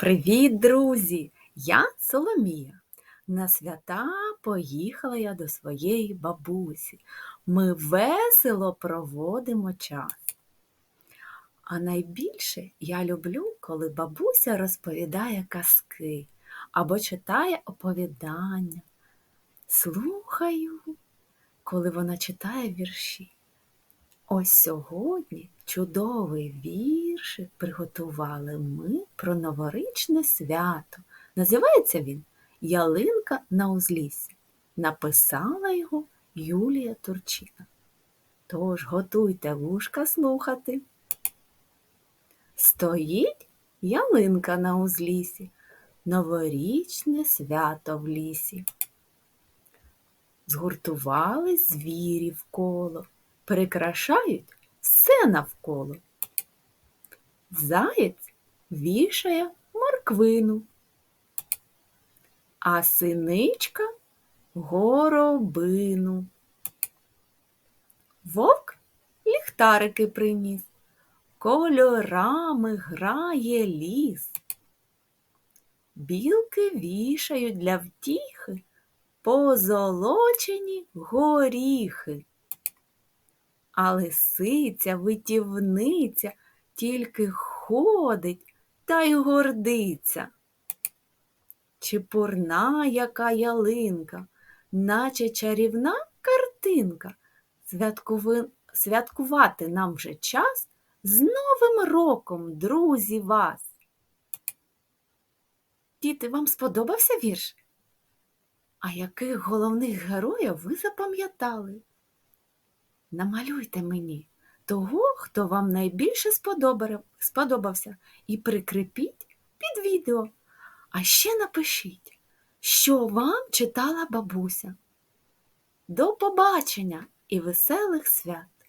Привіт, друзі! Я Соломія. На свята поїхала я до своєї бабусі. Ми весело проводимо час. А найбільше я люблю, коли бабуся розповідає казки або читає оповідання. Слухаю, коли вона читає вірші. Ось сьогодні чудовий віршик приготували ми про новорічне свято. Називається він Ялинка на узліссі. Написала його Юлія Турчина. Тож готуйте вушка слухати. Стоїть ялинка на узлісі, новорічне свято в лісі. Згуртувались звірі в коло прикрашають все навколо. Заєць вішає морквину, а синичка горобину. Вовк ліхтарики приніс, кольорами грає ліс. Білки вішають для втіхи позолочені горіхи. А лисиця, витівниця тільки ходить та й гордиться. Чепурна яка ялинка, наче чарівна картинка. Святкови... Святкувати нам вже час з Новим роком, друзі, вас. Діти, вам сподобався вірш? А яких головних героїв ви запам'ятали? Намалюйте мені того, хто вам найбільше сподобався, і прикріпіть під відео. А ще напишіть, що вам читала бабуся. До побачення і веселих свят!